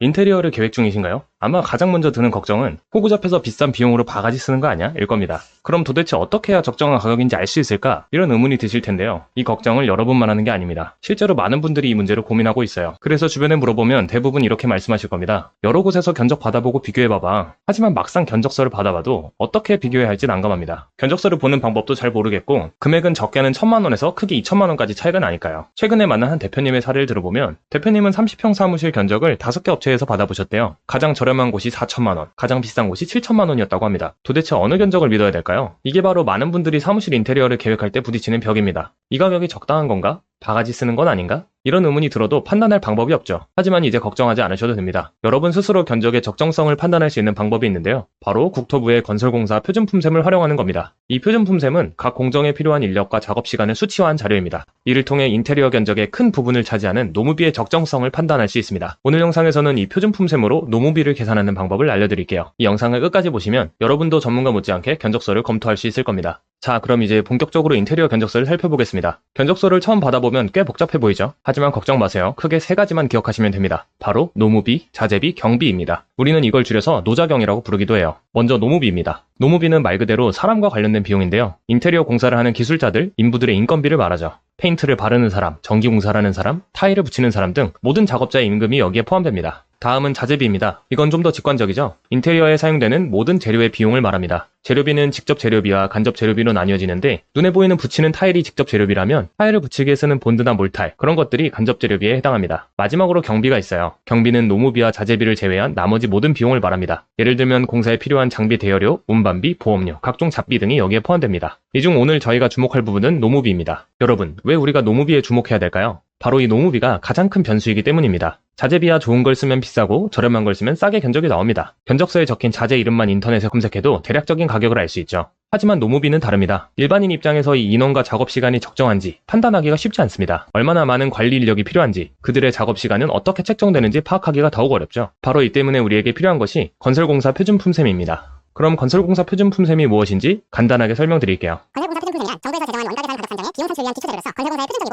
인테리어를 계획 중이신가요? 아마 가장 먼저 드는 걱정은 호구 잡혀서 비싼 비용으로 바가지 쓰는 거 아니야? 일 겁니다. 그럼 도대체 어떻게 해야 적정한 가격인지 알 수 있을까? 이런 의문이 드실 텐데요. 이 걱정을 여러분만 하는 게 아닙니다. 실제로 많은 분들이 이 문제를 고민하고 있어요. 그래서 주변에 물어보면 대부분 이렇게 말씀하실 겁니다. 여러 곳에서 견적 받아보고 비교해봐봐. 하지만 막상 견적서를 받아봐도 어떻게 비교해야 할지 난감합니다. 견적서를 보는 방법도 잘 모르겠고 금액은 적게는 천만 원에서 크게 2천만 원까지 차이가 나니까요. 최근에 만난 한 대표님의 사례를 들어보면 대표님은 30평 사무실 견적을 5개 업체에서 받아보셨대요. 가장 저렴 한 곳이 4천만 원, 가장 비싼 곳이 7천만 원이었다고 합니다. 도대체 어느 견적을 믿어야 될까요? 이게 바로 많은 분들이 사무실 인테리어를 계획할 때 부딪히는 벽입니다. 이 가격이 적당한 건가? 바가지 쓰는 건 아닌가? 이런 의문이 들어도 판단할 방법이 없죠. 하지만 이제 걱정하지 않으셔도 됩니다. 여러분 스스로 견적의 적정성을 판단할 수 있는 방법이 있는데요. 바로 국토부의 건설공사 표준품셈을 활용하는 겁니다. 이 표준품셈은 각 공정에 필요한 인력과 작업 시간을 수치화한 자료입니다. 이를 통해 인테리어 견적의 큰 부분을 차지하는 노무비의 적정성을 판단할 수 있습니다. 오늘 영상에서는 이 표준품셈으로 노무비를 계산하는 방법을 알려드릴게요. 이 영상을 끝까지 보시면 여러분도 전문가 못지않게 견적서를 검토할 수 있을 겁니다. 자, 그럼 이제 본격적으로 인테리어 견적서를 살펴보겠습니다. 견적서를 처음 받아보 면 꽤 복잡해 보이죠? 하지만 걱정 마세요. 크게 세 가지만 기억하시면 됩니다. 바로 노무비, 자재비, 경비입니다. 우리는 이걸 줄여서 노자경이라고 부르기도 해요. 먼저 노무비입니다. 노무비는 말 그대로 사람과 관련된 비용인데요. 인테리어 공사를 하는 기술자들, 인부들의 인건비를 말하죠. 페인트를 바르는 사람, 전기 공사라는 사람, 타일을 붙이는 사람 등 모든 작업자의 임금이 여기에 포함됩니다. 다음은 자재비입니다. 이건 좀 더 직관적이죠. 인테리어에 사용되는 모든 재료의 비용을 말합니다. 재료비는 직접 재료비와 간접 재료비로 나뉘어지는데 눈에 보이는 붙이는 타일이 직접 재료비라면 타일을 붙이기에 쓰는 본드나 몰탈 그런 것들이 간접 재료비에 해당합니다. 마지막으로 경비가 있어요. 경비는 노무비와 자재비를 제외한 나머지 모든 비용을 말합니다. 예를 들면 공사에 필요한 장비 대여료, 운반비, 보험료, 각종 잡비 등이 여기에 포함됩니다. 이 중 오늘 저희가 주목할 부분은 노무비입니다. 여러분, 왜 우리가 노무비에 주목해야 될까요? 바로 이 노무비가 가장 큰 변수이기 때문입니다. 자재비야 좋은 걸 쓰면 비싸고 저렴한 걸 쓰면 싸게 견적이 나옵니다. 견적서에 적힌 자재 이름만 인터넷에 검색해도 대략적인 가격을 알 수 있죠. 하지만 노무비는 다릅니다. 일반인 입장에서 이 인원과 작업 시간이 적정한지 판단하기가 쉽지 않습니다. 얼마나 많은 관리 인력이 필요한지, 그들의 작업 시간은 어떻게 책정되는지 파악하기가 더욱 어렵죠. 바로 이 때문에 우리에게 필요한 것이 건설공사 표준품셈입니다. 그럼 건설공사 표준품셈이 무엇인지 간단하게 설명드릴게요. 건설공사 표준품셈이란 정부에서 제정한 원가 계산 가격 산정의 비용 산출을 위한 기초 자료로서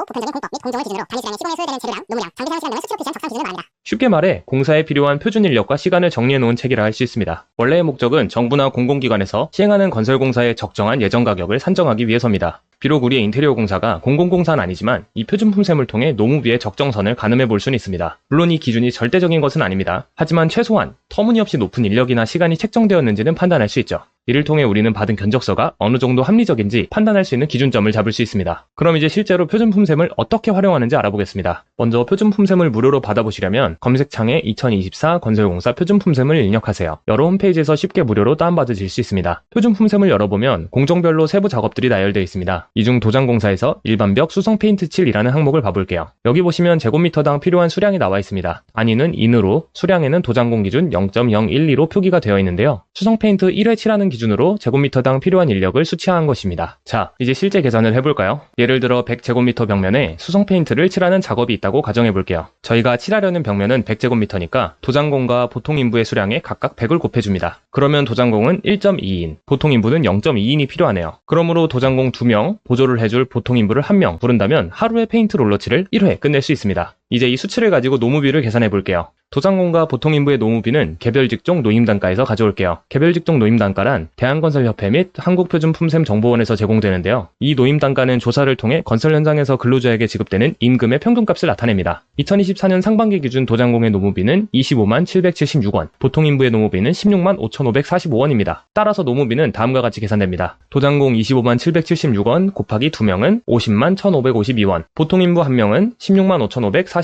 보편적인 공법 및 공정을 기준으로 단위 시간에 시공에 소요되는 재료량, 노무량, 장비 사용 시간 등을 수치로 표시한 적상 기준을 말합니다. 쉽게 말해 공사에 필요한 표준 인력과 시간을 정리해 놓은 책이라 할 수 있습니다. 원래의 목적은 정부나 공공기관에서 시행하는 건설공사의 적정한 예정 가격을 산정하기 위해서입니다. 비록 우리의 인테리어 공사가 공공공사는 아니지만 이 표준 품셈을 통해 노무비의 적정선을 가늠해 볼 수는 있습니다. 물론 이 기준이 절대적인 것은 아닙니다. 하지만 최소한 터무니없이 높은 인력이나 시간이 책정되었는지는 판단할 수 있죠. 이를 통해 우리는 받은 견적서가 어느 정도 합리적인지 판단할 수 있는 기준점을 잡을 수 있습니다. 그럼 이제 실제로 표준 품셈을 어떻게 활용하는지 알아보겠습니다. 먼저 표준 품셈을 무료로 받아보시려면 검색창에 2024 건설공사 표준 품셈을 입력하세요. 여러 홈페이지에서 쉽게 무료로 다운받으실 수 있습니다. 표준 품셈을 열어보면 공정별로 세부 작업들이 나열되어 있습니다. 이 중 도장공사에서 일반벽 수성 페인트 칠이라는 항목을 봐볼게요. 여기 보시면 제곱미터당 필요한 수량이 나와 있습니다. 안위는 인으로, 수량에는 도장공 기준 0.012로 표기가 되어 있는데요. 수성 페인트 1회 칠하는 기준 으로 제곱미터당 필요한 인력을 수치한 것입니다. 자, 이제 실제 계산을 해볼까요? 예를 들어 100제곱미터 벽면에 수성 페인트를 칠하는 작업이 있다고 가정해 볼게요. 저희가 칠하려는 벽면은 100제곱미터니까 도장공과 보통 인부의 수량에 각각 100을 곱해줍니다. 그러면 도장공은 1.2인, 보통 인부는 0.2인이 필요하네요. 그러므로 도장공 2명, 보조를 해줄 보통 인부를 1명 부른다면 하루에 페인트 롤러칠을 1회 끝낼 수 있습니다. 이제 이 수치를 가지고 노무비를 계산해 볼게요. 도장공과 보통 인부의 노무비는 개별 직종 노임 단가에서 가져올게요. 개별 직종 노임 단가란 대한건설협회 및 한국표준품셈정보원에서 제공되는데요. 이 노임 단가는 조사를 통해 건설 현장에서 근로자에게 지급되는 임금의 평균값을 나타냅니다. 2024년 상반기 기준 도장공의 노무비는 25만 776원, 보통 인부의 노무비는 16만 5,545원입니다. 따라서 노무비는 다음과 같이 계산됩니다. 도장공 25만 776원 곱하기 2명은 50만 1,552원, 보통 인부 1명은 16만 5,545원,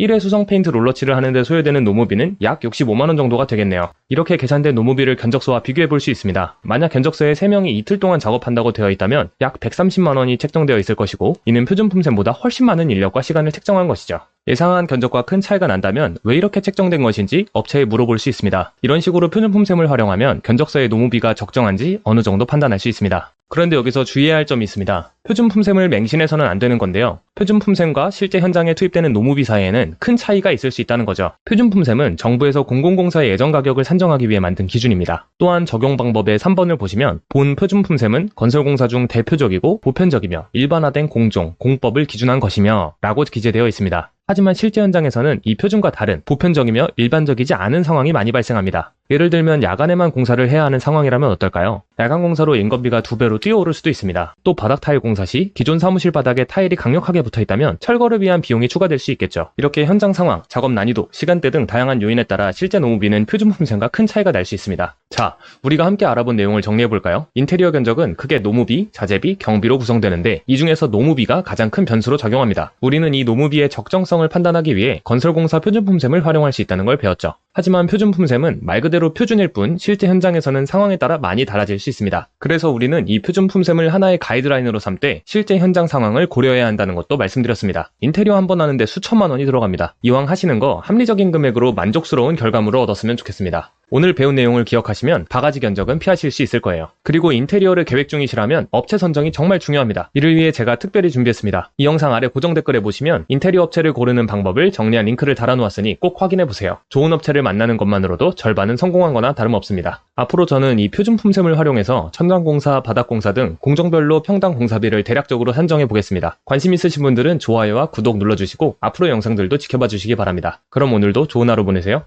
1회 수성 페인트 롤러칠을 하는데 소요되는 노무비는 약 65만원 정도가 되겠네요. 이렇게 계산된 노무비를 견적서와 비교해 볼 수 있습니다. 만약 견적서에 3명이 이틀 동안 작업한다고 되어 있다면 약 130만원이 책정되어 있을 것이고 이는 표준품셈보다 훨씬 많은 인력과 시간을 책정한 것이죠. 예상한 견적과 큰 차이가 난다면 왜 이렇게 책정된 것인지 업체에 물어볼 수 있습니다. 이런 식으로 표준품셈을 활용하면 견적서의 노무비가 적정한지 어느 정도 판단할 수 있습니다. 그런데 여기서 주의해야 할 점이 있습니다. 표준 품셈을 맹신해서는 안 되는 건데요. 표준 품셈과 실제 현장에 투입되는 노무비 사이에는 큰 차이가 있을 수 있다는 거죠. 표준 품셈은 정부에서 공공공사의 예정 가격을 산정하기 위해 만든 기준입니다. 또한 적용 방법의 3번을 보시면 본 표준 품셈은 건설공사 중 대표적이고 보편적이며 일반화된 공종, 공법을 기준한 것이며 라고 기재되어 있습니다. 하지만 실제 현장에서는 이 표준과 다른 보편적이며 일반적이지 않은 상황이 많이 발생합니다. 예를 들면 야간에만 공사를 해야 하는 상황이라면 어떨까요? 야간 공사로 인건비가 두 배로 뛰어오를 수도 있습니다. 또 바닥 타일 공사 시 기존 사무실 바닥에 타일이 강력하게 붙어 있다면 철거를 위한 비용이 추가될 수 있겠죠. 이렇게 현장 상황, 작업 난이도, 시간대 등 다양한 요인에 따라 실제 노무비는 표준 품셈과 큰 차이가 날 수 있습니다. 자, 우리가 함께 알아본 내용을 정리해 볼까요? 인테리어 견적은 크게 노무비, 자재비, 경비로 구성되는데 이 중에서 노무비가 가장 큰 변수로 작용합니다. 우리는 이 노무비의 적정성을 판단하기 위해 건설공사 표준 품셈을 활용할 수 있다는 걸 배웠죠. 하지만 표준 품셈은 말 그대로 표준일 뿐 실제 현장에서는 상황에 따라 많이 달라질 수 있습니다. 그래서 우리는 이 표준 품셈을 하나의 가이드라인으로 삼되 실제 현장 상황을 고려해야 한다는 것도 말씀드렸습니다. 인테리어 한 번 하는데 수천만 원이 들어갑니다. 이왕 하시는 거 합리적인 금액으로 만족스러운 결과물을 얻었으면 좋겠습니다. 오늘 배운 내용을 기억하시면 바가지 견적은 피하실 수 있을 거예요. 그리고 인테리어를 계획 중이시라면 업체 선정이 정말 중요합니다. 이를 위해 제가 특별히 준비했습니다. 이 영상 아래 고정 댓글에 보시면 인테리어 업체를 고르는 방법을 정리한 링크를 달아놓았으니 꼭 확인해 보세요. 좋은 업체를 만나는 것만으로도 절반은 성공한 거나 다름없습니다. 앞으로 저는 이 표준 품셈을 활용해서 천장공사, 바닥공사 등 공정별로 평당 공사비를 대략적으로 산정해 보겠습니다. 관심 있으신 분들은 좋아요와 구독 눌러주시고 앞으로 영상들도 지켜봐 주시기 바랍니다. 그럼 오늘도 좋은 하루 보내세요.